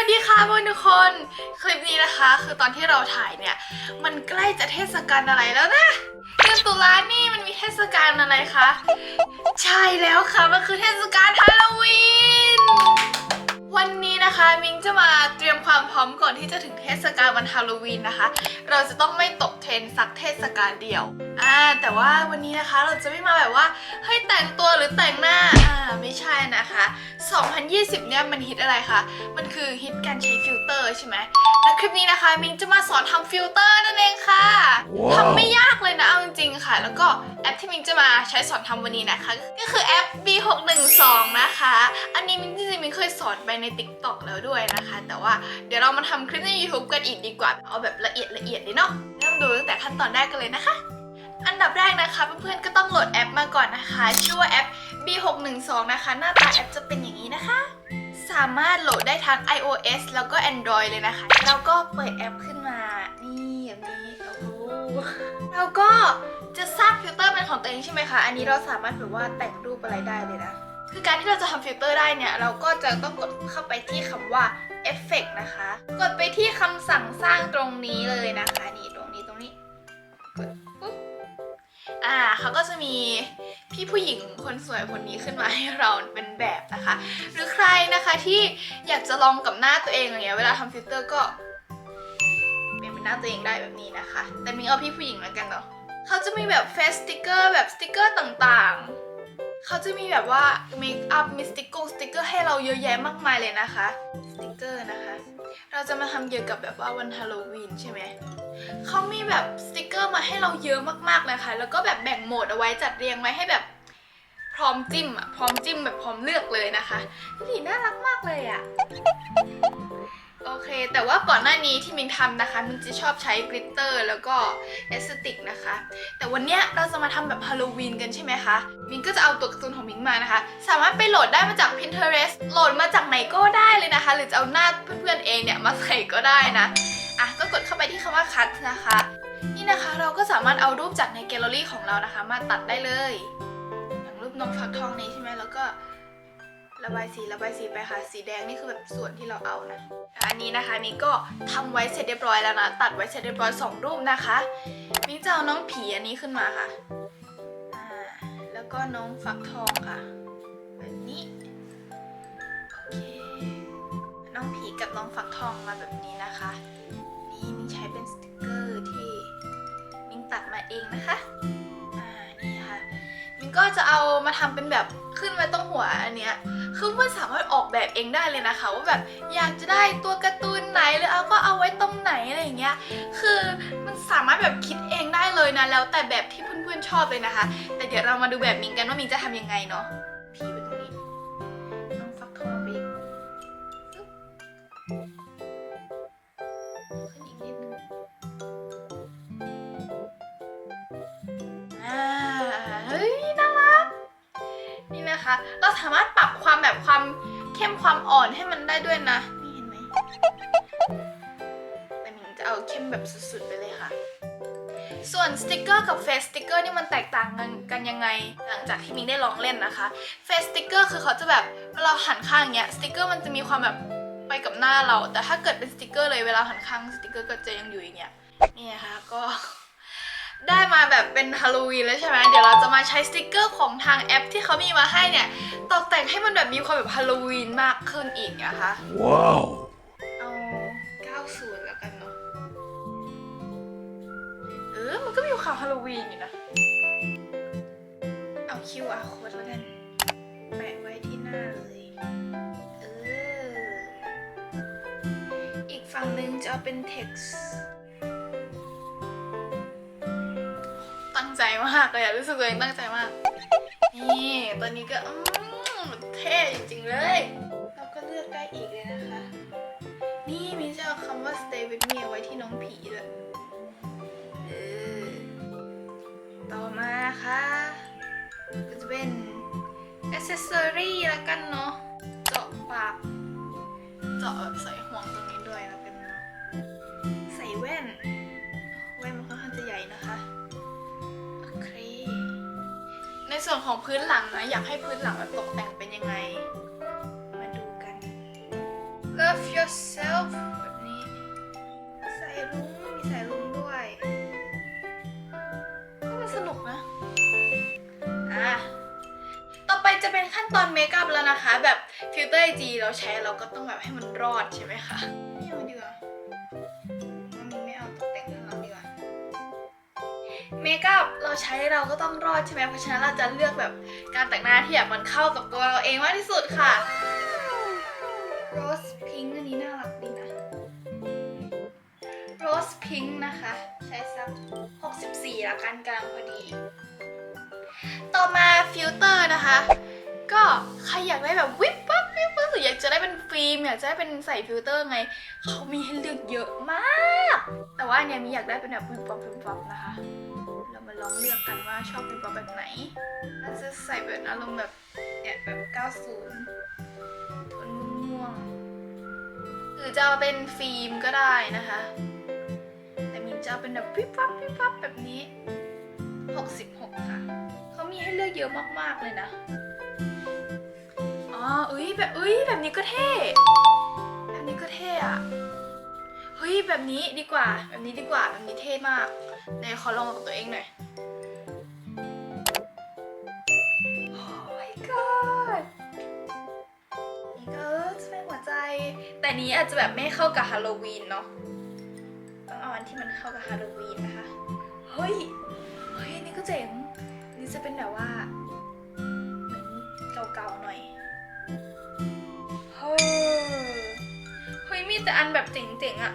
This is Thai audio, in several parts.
วัสดีค่ะทุกคน คลิปนี้นะคะ คือตอนที่เราถ่ายเนี่ย มันใกล้จะเทศกาลอะไรแล้วนะเดือนตุลานี่มันมีเทศกาลอะไรคะ ใช่แล้วค่ะ มันคือเทศกาลฮาโลวีน วันนี้นะคะมิงจะมาเตรียมความพร้อมก่อนที่จะถึงเทศกาลวันฮาโลวีนนะคะ เราจะต้องไม่ตกเทรนสักเทศกาลเดียว อ่าแต่ว่าวันนี้นะคะเราจะไม่มาแบบว่าเฮ้ยแต่งตัวหรือแต่งหน้าอ่าไม่ใช่นะคะ 2020 เนี่ยมันฮิตอะไรคะมันคือฮิตการใช้ฟิลเตอร์ใช่ไหมและคลิปนี้นะคะมิงจะมาสอนทำฟิลเตอร์นั่นเองค่ะว้าวทำไม่ยากเลยนะเอาจริงๆค่ะ แล้วก็แอปที่มิงจะมาใช้สอนทำวันนี้นะคะ ก็คือแอป B612 นะคะ อันนี้มิงจริงๆมิงเคยสอนไปใน TikTok แล้วด้วยนะคะ แต่ว่าเดี๋ยวเรามาทำคลิปใน YouTube กันอีกดีกว่า เอาแบบละเอียดละเอียดเลยเนาะเริ่มดูตั้งแต่ขั้นตอนแรกกันเลยนะคะ อันดับแรกนะคะเพื่อนๆก็ต้องโหลดแอปมาก่อนนะคะ ชื่อว่าแอป B612 นะคะ หน้าตาแอปจะเป็นอย่างนี้นะคะ สามารถโหลดได้ทั้ง iOS แล้วก็ Android เลยนะคะเราก็เปิดแอปขึ้นมา นี่แบบนี้โอ้โหเราก็จะสร้างฟิลเตอร์เป็นของตัวเองใช่ไหมคะ อันนี้เราสามารถแบบว่าแต่งรูปอะไรได้เลยนะ คือการที่เราจะทำฟิลเตอร์ได้เนี่ย เราก็จะต้องกดเข้าไปที่คำว่า Effect นะคะ กดไปที่คำสั่งสร้างตรงนี้เลยนะคะ อ่าเขาก็จะมีพี่ผู้หญิงคนสวยคนนี้ขึ้นมาให้เราเป็นแบบนะคะ หรือใครนะคะที่อยากจะลองกับหน้าตัวเองอย่าเงี้ยเวลาทำฟิลเตอร์ก็เป็นเป็นหน้าตัวเองได้แบบนี้นะคะ แต่มิงเอาพี่ผู้หญิงแล้วกันเนาะเขาจะมีแบบเฟสติกเกอร์แบบสติกเกอร์ต่างๆ เขาจะมีแบบว่าเมคอัพมีสติกเกอร์สติกเกอร์ให้เราเยอะแยะมากมายเลยนะคะสติกเกอร์นะคะ เราจะมาทำเกี่ยวกับแบบว่าวันฮาโลวีนใช่ไหมเขามีแบบสติกเกอร์มาให้เราเยอะมากๆเลยค่ะ แล้วก็แบบแบ่งโหมดเอาไว้จัดเรียงไว้ให้แบบพร้อมจิ้มอะพร้อมจิ้มแบบพร้อมเลือกเลยนะคะนี่น่ารักมากเลยอะ โอเค แต่ว่าก่อนหน้านี้ที่มินทำนะคะ มินจะชอบใช้กลิตเตอร์แล้วก็เอสติกนะคะ แต่วันเนี้ยเราจะมาทำแบบฮาโลวีนกันใช่ไหมคะ มินก็จะเอาตัวการ์ตูนของมินมานะคะ สามารถไปโหลดได้มาจาก Pinterest โหลดมาจากไหนก็ได้เลยนะคะ หรือจะเอาหน้าเพื่อนๆเองเนี่ยมาใส่ก็ได้นะ อะ ก็กดเข้าไปที่คำว่า cut นะคะ นี่นะคะเราก็สามารถเอารูปจากในแกลเลอรี่ของเรานะคะ มาตัดได้เลยอย่างรูปนกฟักทองนี้ใช่ไหมแล้วก็ ระบายสีระบายสีไปค่ะ สีแดงนี่คือแบบส่วนที่เราเอานะ อันนี้นะคะนี่ก็ทำไว้เสร็จเรียบร้อยแล้วนะ ตัดไว้เสร็จเรียบร้อยสองรูปนะคะมิ้งจะเอาน้องผีอันนี้ขึ้นมาค่ะแล้วก็น้องฟักทองค่ะแบบนี้โอเคน้องผีกับน้องฟักทองมาแบบนี้นะคะ นี่มิ้งใช้เป็นสติกเกอร์ที่มิ้งตัดมาเองนะคะ ก็จะเอามาทำเป็นแบบขึ้นไว้ตรงหัวอันเนี้ยคือเพื่อนสามารถออกแบบเองได้เลยนะคะ ว่าแบบอยากจะได้ตัวการ์ตูนไหนหรือเอาก็เอาไว้ตรงไหนอะไรอย่างเงี้ย คือมันสามารถแบบคิดเองได้เลยนะแล้วแต่แบบที่เพื่อนๆชอบเลยนะคะ แต่เดี๋ยวเรามาดูแบบมิงกันว่ามิงจะทำยังไงเนาะ เราสามารถปรับความแบบความเข้มความอ่อนให้มันได้ด้วยนะ นี่เห็นไหมแต่มิงจะเอาเข้มแบบสุดๆไปเลยค่ะส่วนสติกเกอร์กับเฟซสติกเกอร์นี่มันแตกต่างกันกันยังไง หลังจากที่มิงได้ลองเล่นนะคะเฟซสติกเกอร์คือเขาจะแบบเวลาหันข้างเงี้ยสติกเกอร์มันจะมีความแบบไปกับหน้าเรา แต่ถ้าเกิดเป็นสติกเกอร์เลยเวลาหันข้างสติกเกอร์ก็จะยังอยู่อย่างเงี้ยนี่นะคะก็ ได้มาแบบเป็นฮาโลวีนแล้วใช่ไหมเดี๋ยวเราจะมาใช้สติกเกอร์ของทางแอปที่เขามีมาให้เนี่ย ตกแต่งให้มันแบบมีความแบบฮาโลวีนมากขึ้นอีกนะคะ Wow. เอา 90 แล้วกันเนาะ เออ มันก็มีความฮาโลวีนอยู่นะ เอา QR code แล้วกัน แปะไว้ที่หน้าเลย เออ อีกฝั่งหนึ่งจะเอาเป็น text มากเลยอะรู้สึกตัวเองตั้งใจมาก นี่ตอนนี้ก็อืมเท่จริงๆเลย เราก็เลือกได้อีกเลยนะคะ นี่มีจะเอาคำว่า stay with me เอาไว้ที่น้องผีด้วยเออต่อมานะคะก็จะเป็น accessory แล้วกันเนาะ เจาะปาก เจาะแบบใส่ ส่วนของพื้นหลังนะอยากให้พื้นหลังมันตกแต่งเป็นยังไง มาดูกัน love yourself แบบนี้ใส่รุ้งมีใส่รุ้งด้วยก็มันสนุกนะอะต่อไปจะเป็นขั้นตอนเมคอัพแล้วนะคะ แบบฟิลเตอร์ไอจีเราใช้เราก็ต้องแบบให้มันรอดใช่ไหมคะไม่เอาดีกว่า มคอัพเราใช้เราก็ต้องรอดใช่ไหมเพราะฉะนั้นเราจะเลือกแบบการแต่งหน้าที่แบบมันเข้ากับตัวเราเองมากที่สุดค่ะ Rose Pink อันนี้น่ารักดีนะ Rose Pink นะคะ ใช้สัก 64ละกันกำลังพอดี ต่อมาฟิลเตอร์นะคะ ก็ใครอยากได้แบบวิบวับวิบวับหรืออยากจะได้เป็นฟิล์มอยากจะได้เป็นใส่ฟิลเตอร์ไง เขามีให้เลือกเยอะมาก แต่ว่าอันเนี่ยมีอยากได้เป็นแบบวิบวับวิบวับนะคะเรามา ลองเลือกกันว่าชอบวิบบแบบไหนอาจจะใส่แบบอารมณ์แบบเนี่ยแบบ 90 ทนม่วง หรือจะเอาเป็นฟิล์มก็ได้นะคะ แต่มินจะเอาเป็นแบบวิบวับวิบวับแบบนี้ 66 ค่ะเขามีให้เลือกเยอะมากๆเลยนะอ๋อเอ้ยแบบเอ้ยแบบนี้ก็เท่แบบนี้ก็เท่อะเฮ้ยแบบนี้ดีกว่า แบบนี้ดีกว่าแบบนี้เท่มากไหนขอลองกับตัวเองหน่อย แต่นี้อาจจะแบบไม่เข้ากับฮาโลวีนเนาะต้องเอาอันที่มันเข้ากับฮาโลวีนนะคะ เฮ้ย เฮ้ยนี่ก็เจ๋งนนี่จะเป็นแบบว่าเหมือนเก่าๆหน่อย เฮ้ย เฮ้ยมีแต่อันแบบเจ๋งๆอะ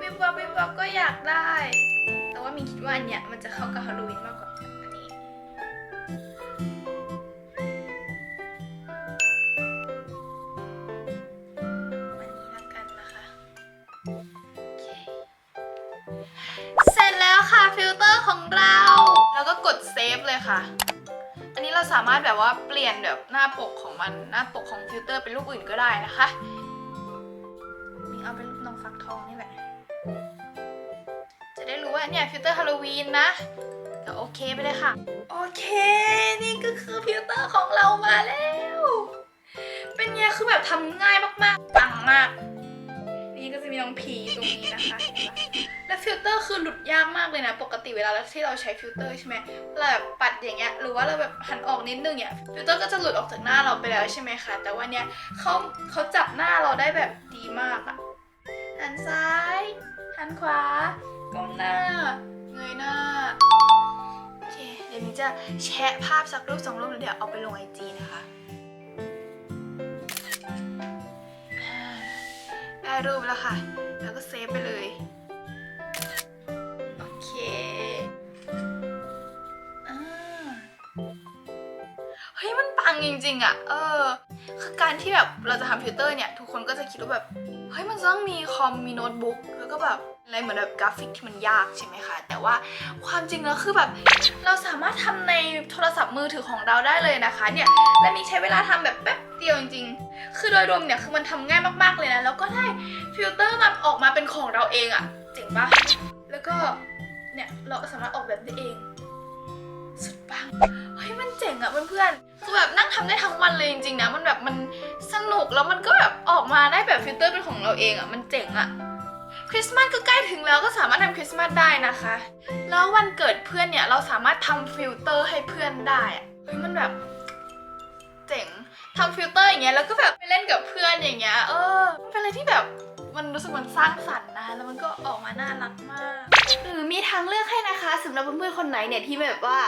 วิบวับวิบวับก็อยากได้ แต่ว่ามีคิดว่าอันเนี้ยมันจะเข้ากับฮาโลวีนมากกว่า เสร็จแล้วค่ะฟิลเตอร์ของเรา แล้วก็กดเซฟเลยค่ะ อันนี้เราสามารถแบบว่าเปลี่ยนแบบหน้าปกของมันหน้าปกของฟิลเตอร์เป็นรูปอื่นก็ได้นะคะมิงเอาเป็นรูปน้องฟักทองนี่แหละ จะได้รู้ว่าเนี่ยฟิลเตอร์ฮาโลวีนนะก็โอเคไปเลยค่ะ โอเค นี่ก็คือฟิลเตอร์ของเรามาแล้ว เป็นไงคือแบบทำง่ายมากๆปังมาก นี่ก็จะมีน้องผีตรงนี้นะคะ ฟิลเตอร์คือหลุดยากมากเลยนะ ปกติเวลาที่เราใช้ฟิลเตอร์ใช่ไหมเราแบบปัดอย่างเงี้ยหรือว่าเราแบบหันออกนิดนึงเนี่ยฟิลเตอร์ก็จะหลุดออกจากหน้าเราไปแล้วใช่ไหมคะแต่ว่าเนี่ยเขาเขาจับหน้าเราได้แบบดีมากอะหันซ้ายหันขวาก้มหน้าเงยหน้าโอเคเดี๋ยวมินจะแชะภาพสักรูปสองรูปแล้วเดี๋ยวเอาไปลงไอจีนะคะได้รูปแล้วค่ะ แล้วก็เซฟไปเลย จริงๆอะเออ คือการที่แบบเราจะทำฟิลเตอร์เนี่ย ทุกคนก็จะคิดว่าแบบ เฮ้ย มันต้องมีคอม มีโน้ตบุ๊ก แล้วก็แบบอะไรเหมือนแบบกราฟิกที่มันยากใช่ไหมคะ แต่ว่าความจริงแล้วคือแบบ เราสามารถทำในโทรศัพท์มือถือของเราได้เลยนะคะเนี่ย และมีใช้เวลาทำแบบแป๊บเดียวจริงๆ คือโดยรวมเนี่ยคือมันทำง่ายมากๆเลยนะ แล้วก็ได้ฟิลเตอร์มันออกมาเป็นของเราเองอะเจ๋งปะแล้วก็เนี่ยเราสามารถออกแบบได้เอง สุดปังเฮ้ยมันเจ๋งอะเพื่อนๆคือแบบนั่งทำได้ทั้งวันเลยจริงๆนะมันแบบมันสนุกแล้วมันก็แบบออกมาได้แบบฟิลเตอร์เป็นของเราเองอะมันเจ๋งอะคริสต์มาสก็ใกล้ถึงแล้วก็สามารถทำคริสต์มาสได้นะคะ แล้ววันเกิดเพื่อนเนี่ยเราสามารถทำฟิลเตอร์ให้เพื่อนได้อะเฮ้ยมันแบบเจ๋งทำฟิลเตอร์อย่างเงี้ยแล้วก็แบบไปเล่นกับเพื่อนอย่างเงี้ยเออมันเป็นอะไรที่แบบมันรู้สึกมันสร้างสรรค์นะแล้วมันก็ออกมาน่ารักมาก หรือมีทางเลือกให้นะคะสำหรับเพื่อนๆคนไหนเนี่ยที่แบบว่า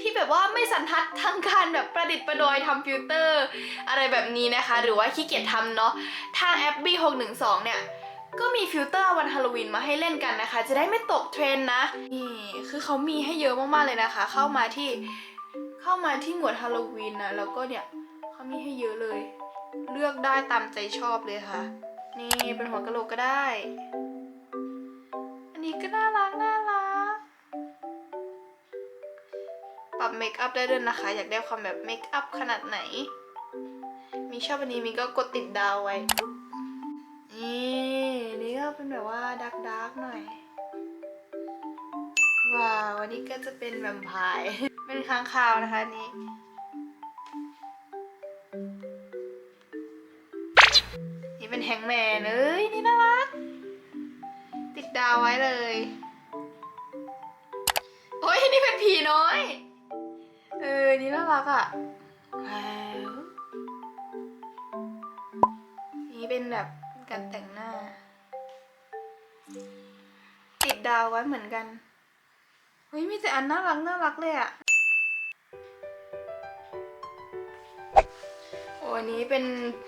ที่แบบว่าไม่สันทัดทางการแบบประดิษฐ์ประดอยทำฟิลเตอร์ อะไรแบบนี้นะคะ หรือว่าขี้เกียจทำเนาะทางแอป B612 เนี่ยก็มีฟิลเตอร์วันฮาโลวีนมาให้เล่นกันนะคะ จะได้ไม่ตกเทรนนะ นี่คือเขามีให้เยอะมากๆเลยนะคะ เข้ามาที่เข้ามาที่หมวดฮาโลวีนนะ แล้วก็เนี่ยเขามีให้เยอะเลย เลือกได้ตามใจชอบเลยค่ะ นี่เป็นหัวกะโหลกก็ได้ อันนี้ก็น่ารักน่า รับเมคอัพได้ด้วยนะคะ อยากได้ความแบบเมคอัพขนาดไหน มีชอบอันนี้มีก็กดติดดาวไว้ นี่นี่ก็เป็นแบบว่าดักดักหน่อย ว้าววันนี้ก็จะเป็นแบมพายเป็นค้างคาวนะคะนี้นี่เป็นแฮงแมนเอ้ยนี่น่ารัก ติดดาวไว้เลย โอ้ยนี่เป็นผีน้อย ออนี่น่ารักอะ่ะแล้วนี่เป็นแบบการแต่งหน้า ติดดาวไว้เหมือนกันเฮ้ยมีแต่อันน่ารักน่ารักเลยอะโอ้อันนี้เป็น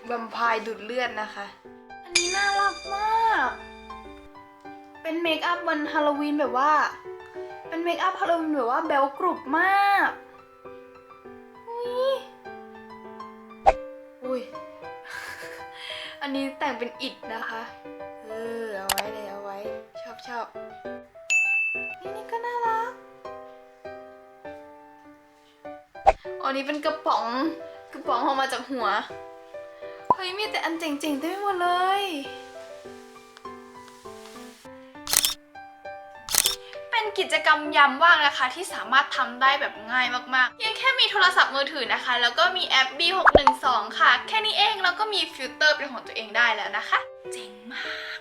แวมไพร์ดูดเลือดนะคะ อันนี้น่ารักมาก เป็นเมคอัพวันฮาโลวีนแบบว่า เป็นเมคอัพฮาโลวีนแบบว่าแบลกรุบมาก อุ้ย อันนี้แต่งเป็นอิดนะคะ เออ เอาไว้เลยเอาไว้ ชอบชอบนี่นี่ก็น่ารัก อันนี้เป็นกระป๋อง กระป๋องออกมาจากหัว เฮ้ย มีแต่อันเจ๋งๆเต็มไปหมดเลย กิจกรรมยามว่างนะคะ ที่สามารถทำได้แบบง่ายมากๆเพียงแค่มีโทรศัพท์มือถือนะคะ แล้วก็มีแอป B612 ค่ะ แค่นี้เองแล้วก็มีฟิลเตอร์เป็นของตัวเองได้แล้วนะคะ เจ๋งมาก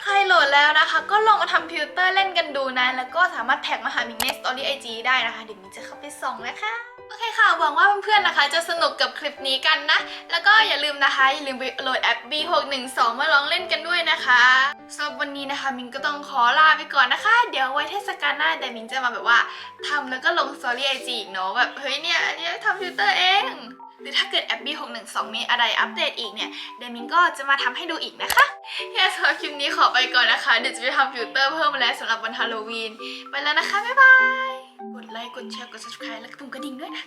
ใครโหลดแล้วนะคะ ก็ลองมาทำฟิลเตอร์เล่นกันดูนะ แล้วก็สามารถแท็กมาหามิงในสตอรี่ไอจีได้นะคะเดี๋ยวมิงจะเข้าไปส่องนะคะ โอเคค่ะ หวังว่าเพื่อนๆ นะคะ จะสนุกกับคลิปนี้กันนะ แล้วก็อย่าลืมนะคะ อย่าลืมไปโหลดแอป B612 มาลองเล่นกันด้วยนะคะสำหรับวันนี้นะคะ มิงก็ต้องขอลาไปก่อนนะคะ เดี๋ยวไว้เทศกาลหน้าแต่มิงจะมาแบบว่าทำแล้วก็ลงสตอรี่ไอจีอีกเนาะ แบบเฮ้ยเนี่ยอันนี้ทำฟิลเตอร์เอง หรือถ้าเกิดแอป B612 มีอะไรอัปเดตอีกเนี่ยเดมิงก็จะมาทำให้ดูอีกนะคะแค่สำหรับคลิปนี้ขอไปก่อนนะคะ เดี๋ยวจะไปทำฟิลเตอร์เพิ่มมาแล้วสำหรับวันฮาโลวีน ไปแล้วนะคะ บ๊ายบาย ดไลค์ กดแชร์ กด subscribe แล้วก็ปุ่มกระดิ่งด้วยนะ